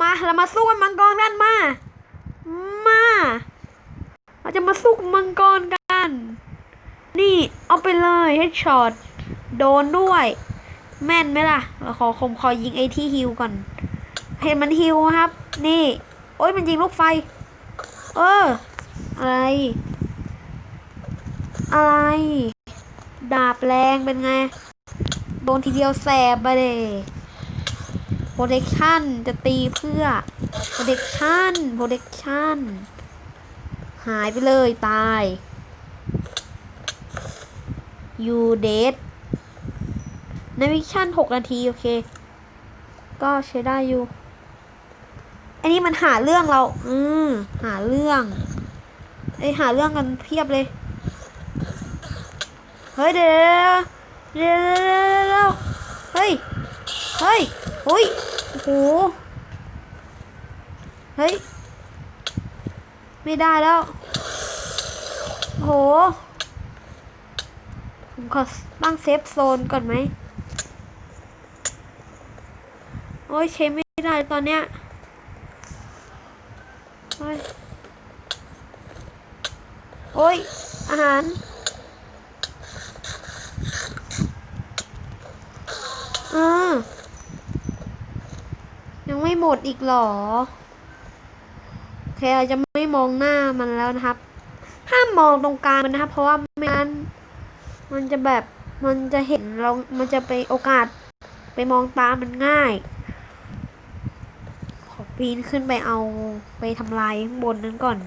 มาเรามาสู้กับมังกรกันมา มา เราจะมาสู้กับมังกรกัน นี่เอาไปเลยเฮดช็อตโดนด้วย แม่นไหมล่ะ เราขอคมขอยิงไอที่ฮิวก่อน เห็นมันฮิวครับ นี่ โอ้ยมันยิงลูกไฟ เออ อะไร อะไร ดาบแรงเป็นไง โดนทีเดียวแสบไปเลย protection จะตีเพื่อ protection protection หายไปเลยตาย you dead ในวิชั่น6นาที โอเค ก็ใช้ได้อยู่ อันนี้มันหาเรื่องเรา อืมหาเรื่อง ไอหาเรื่องกันเพียบเลย เฮ้ยเดี๋ยวเดี๋ยวเดี๋ยเดี๋ยวเดี๋ยวเฮ้ย เฮ้ย โอ้โห เฮ้ย ไม่ได้แล้วโอ้โห ผมขอตั้งเซฟโซนก่อนไหม โอ้ยใช้ไม่ได้ตอนเนี้ยโอ้ย โอ้ย อาหารอ่า ไม่หมดอีกหรอโอเคเราจะไม่มองหน้ามันแล้วนะครับ ห้ามมองตรงกลางมันนะครับ เพราะว่าไม่งั้นมันจะแบบมันจะเห็นเรา มันจะไปโอกาสไปมองตามันง่าย ขอปีนขึ้นไปเอาไปทำลายข้างบนนั้นก่อน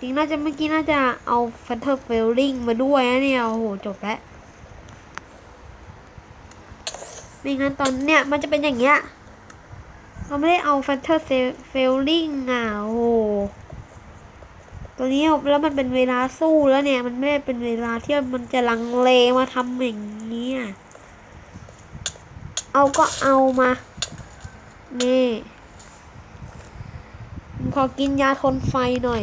จริงน่าจะเมื่อกี้น่าจะเอาฟันเทอร์เฟลลิงมาด้วยนะเนี่ย โอ้โห จบแล้ว ไม่งั้นตอนเนี้ยมันจะเป็นอย่างเงี้ยเราไม่ได้เอาฟันเทอร์เฟลลิงอะโอ้ตัวนี้แล้วมันเป็นเวลาสู้แล้วเนี่ย มันไม่ได้เป็นเวลาที่มันจะลังเลมาทำอย่างนี้ยเอาก็เอามา นี่ขอกินยาทนไฟหน่อย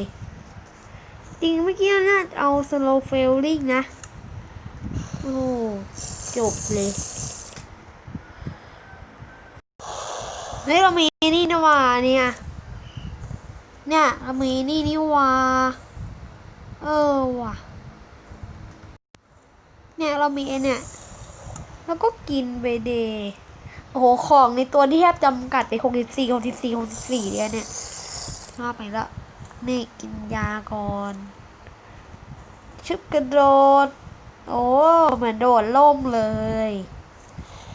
จริงเมื่อกี้น่าจะเอา slow failing นะ โอ้ จบเลย เฮ้ยเรามีนี่นะว่าเนี่ย เนี่ยเรามีนี่นี่ว่าเออว่ะ เนี่ยเรามีเนี่ย แล้วก็กินไปเดย์โอ้โหของในตัวที่แทบจำกัดไปหกสิบสี่หกสิบสี่หกสิบสี่เนี่ยเนี่ยมากไปล้วนี่กินยาก่อนชึบกระโดด โอ้เหมือนโดดล่มเลย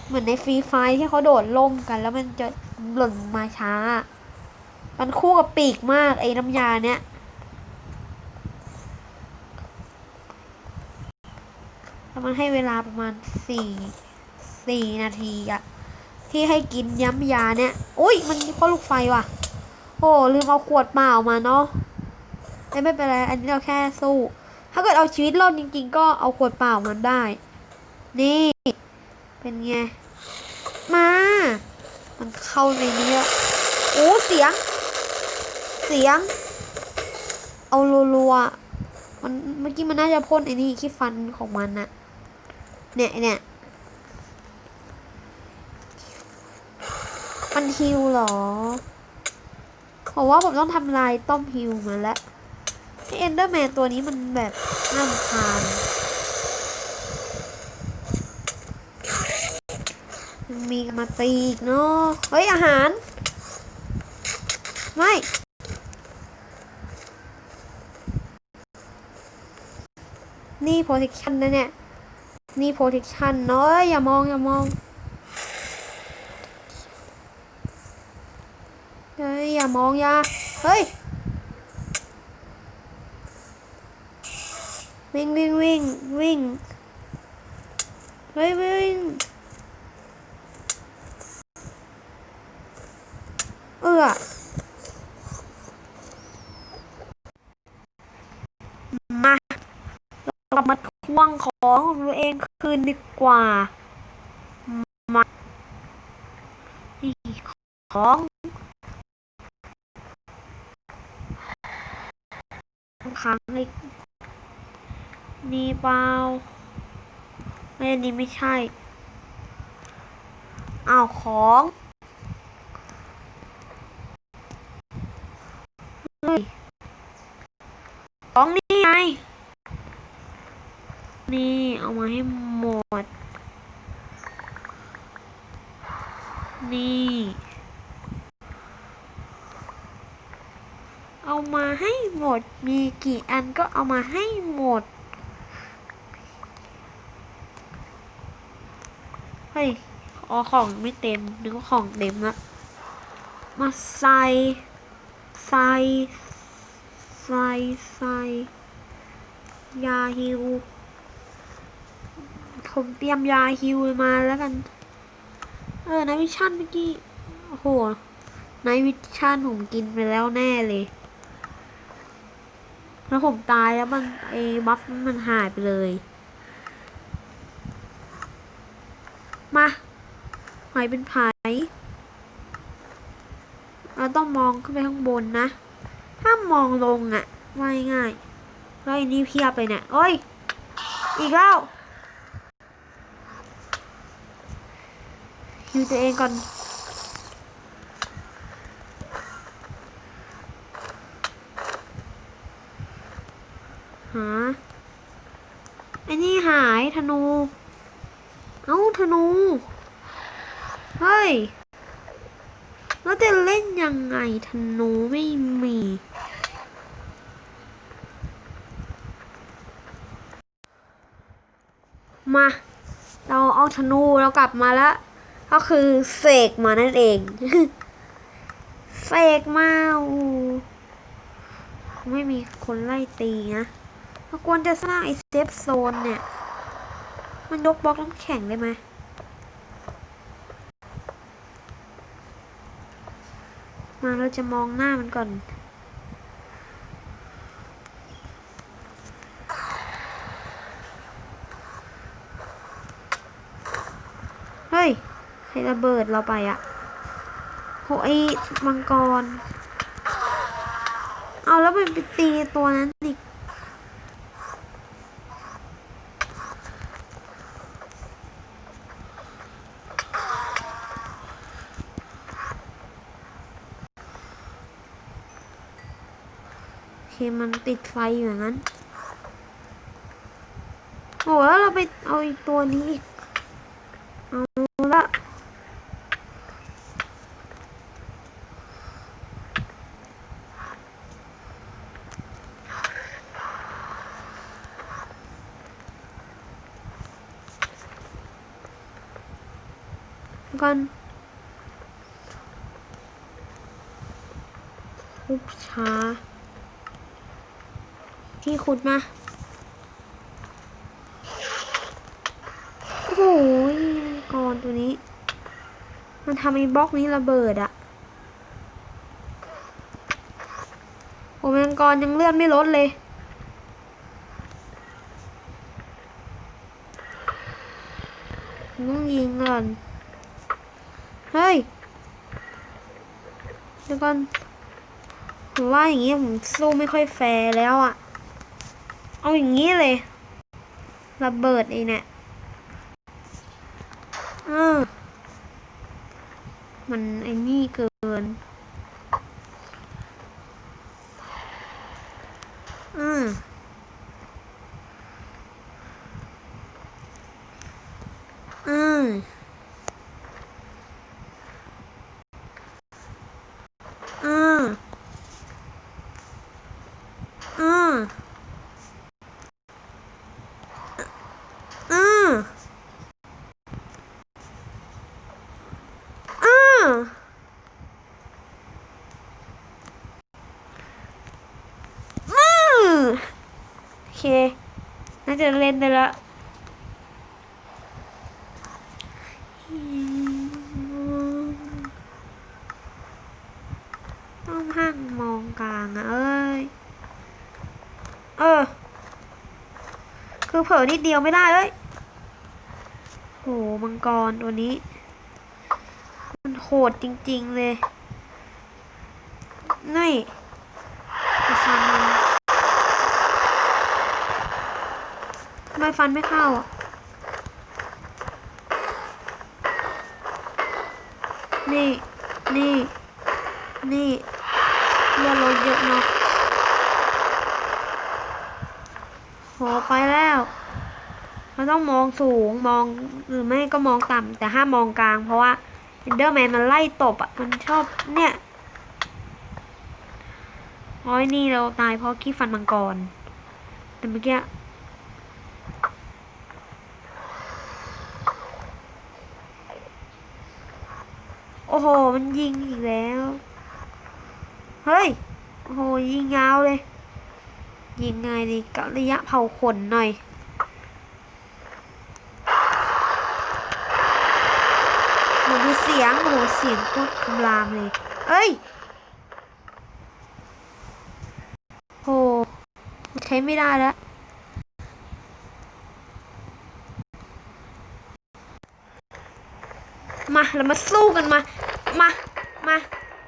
เหมือนในฟรีไฟที่เขาโดดล่มกันแล้วมันจะ หล่นมาช้า มันคู่กับปีกมากไอ้น้ำยาเนี้ยแล้วมันให้เวลาประมาณสี่สี่นาทีอะที่ให้กินย้ำยาเนี่ย อุ้ยมันพ่อลูกไฟว่ะ โอ้ลืมเอาขวดเปล่ามาเนาะแต่ไม่เป็นไร อันนี้เราแค่สู้ ถ้าเกิดเอาชีวิตรอดจริง ๆ ก็เอาขวดเปล่ามันได้ นี่ เป็นไง มา มันเข้าในนี้แล้วโอ้เสียง เสียง เอารัวๆมันเมื่อกี้มันน่าจะพ่นไอ้นี่ขี้ฟันของมันน่ะเนี่ยไอ้เนี่ยมันฮิวเหรอเพราะว่าผมต้องทำลายต้มฮิวมาแล้วไอเอนเดอร์แมนตัวนี้มันแบบน่ารำคาญ มีมาตีอีกเนาะเฮ้ย อาหาร ไม่ นี่ protection นะเนี่ย นี่ protection เนาะเอ้ยอย่ามอง อย่ามองเฮ้ย อย่ามองยาเฮ้ย วิ่งวิ่งวิ่งวิ่งเฮ้ยวิ่ง อ มาเรามาทวงของตัวเองคืนดีกว่า มาของครั้งอีกนี่เปล่าไม่อันนี้ไม่ใช่อ้าวของเฮ้ย ของนี่ไง นี่เอามาให้หมด นี่ เอามาให้หมด มีกี่อันก็เอามาให้หมด เฮ้ย อ๋อของไม่เต็ม นึกว่าของเต็มละ มาใส่ ใส่ ใส่ใส่ยาฮิวผมเตรียมยาฮิวมาแล้วกัน เออในวิชั่นเมื่อกี้โอ้โหในวิชั่นผมกินไปแล้วแน่เลย แล้วผมตายแล้วมันไอ้บัฟมันหายไปเลย มาหายเป็นไผ่เราต้องมองขึ้นไปข้างบนนะ ถ้ามองลงอะ่ะว่าง่ายๆแล้วอันนี้เพียบเลยเนี่ยโอ้ย อีกแล้วอยู่ตัวเองก่อนหาไอ้นี่หายธนู เอ้าธนู เฮ้ย แล้วจะเล่นยังไงธนูไม่มีมา เราเอาธนูเรากลับมาแล้ว ก็คือเสกมานั่นเองเสกมาอ้ไม่มีคนไล่ตีนะเราควรจะสร้างไอเซฟโซนเนี่ย มันยกบล็อกน้ำแข็งได้ไหม มาเราจะมองหน้ามันก่อน เฮ้ยใครระเบิดเราไปอะโหไอ้มังกร เอาแล้วมันไปตีตัวนั้นอีก มันติดไฟอยู่อย่างนั้นโอ้แล้วเราไปเอาอีกตัวนี้อีก เอาละกันทุบช้า ที่ ขุดมา โอ้โหมังกรตัวนี้ มันทำไอ้บล็อกนี้ระเบิดอะโอ้มังกรยังเลื่อนไม่ลดเลยต้องยิงก่อน เฮ้ย เดี๋ยวก่อนผมว่าอย่างนี้ผมสู้ไม่ค่อยแฟร์แล้วอะ เอาอย่างนี้เลยระเบิดไอ้เนี่ยเออมันไอ้นี่เกินอืมอืมอืมอืมอืมอืมอืมโอ เคน่าจะเล่นได้ละต้องห้างมองกลางอะเอ้ย เออ คือเผลอนิดเดียวไม่ได้เอ้ยโหมังกรตัวนี้ มันโหดจริง ๆ เลย นี่จะฟันมัน ทำไมฟันไม่เข้าอะ นี่ นี่ นี่เรือรถเยอะเนาะโหไปแล้วเราต้องมองสูงมองหรือไม่ก็มองต่ำแต่ห้ามมองกลาง เพราะว่าเอนเดอร์แมนมันไล่ตบอะ มันชอบเนี่ยโอ้ยนี่เราตายเพราะขี้ฟันมังกร แต่เมื่อกี้ โอ้โห มันยิงอีกแล้ว เฮ้ย โอ้โห ยิงยาวเลย ยิงไงดีกับระยะเผาขนหน่อยโหดูเสียง โอ้โห เสียงโคตรคำรามเลย เอ้ยโห ใช้ไม่ได้แล้ว มาเรามาสู้กันมา มา มา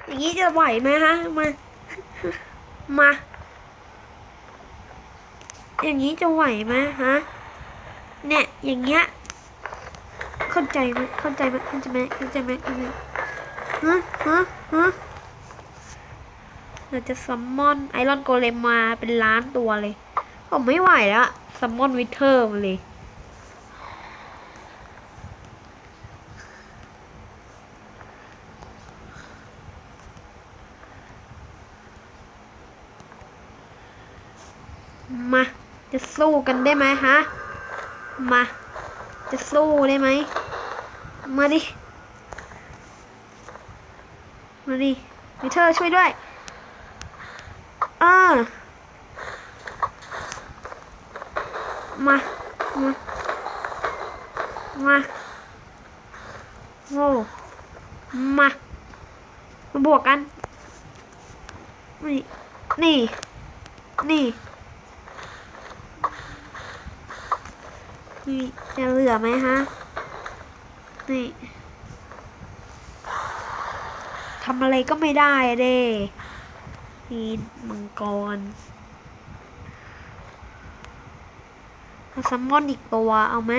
อย่างนี้จะไหวไหมฮะ มา มา อย่างนี้จะไหวไหมฮะ เนี่ย อย่างเงี้ย เข้าใจไหมเข้าใจไหมเข้าใจไหมเข้าใจไหมเข้าใจฮะฮะฮะเราจะซัมมอนไอรอนโกเลมมาเป็นล้านตัวเลย ผมไม่ไหวแล้วซัมมอนวิเทอร์มาเลย มา จะสู้กันได้ไหมฮะ มา จะสู้ได้ไหม มาดิ มาดิมิเธอช่วยด้วย เออ มา มา มาโอ้มา มาบวกกัน นี่ นี่ นี่ นี่จะเหลือไหมฮะ นี่ทำอะไรก็ไม่ได้เด้นี่มังกรเอาซัมมอนอีกตัวเอาไหม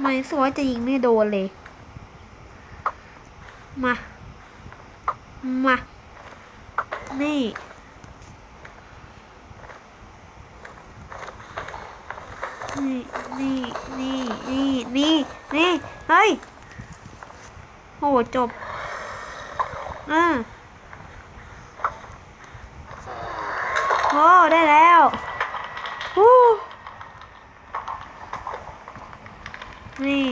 ไม่สวยจะยิงไม่โดนเลย มา มา นี่ นี่นี่นี่นี่นี่เฮ้ยโหจบอ่าโอ้ได้แล้วฮู้นี่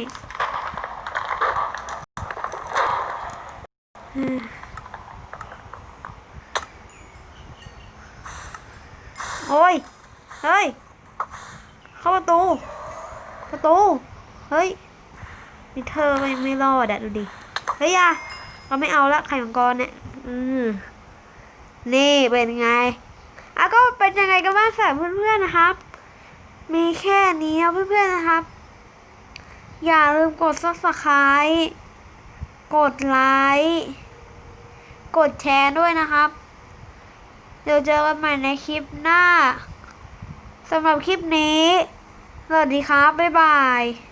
อืมโอ้ย เฮ้ย เข้าประตู ประตู เฮ้ยมีเธ อไม่ไม่รอดอะดูดิ เฮ้ยอะเราไม่เอาละไข่มังกรเนี่ย อืมนี่เป็นไงอะก็เป็นยังไงกันบ้างสำหรับเพื่อนๆนะครับ มีแค่นี้ครับเพื่อนๆนะครับ อย่าลืมกด subscribe กดไลค์ กดแชร์ด้วยนะครับ เดี๋ยวเจอกันใหม่ในคลิปหน้าสำหรับคลิปนี้ สวัสดีครับ บ๊ายบาย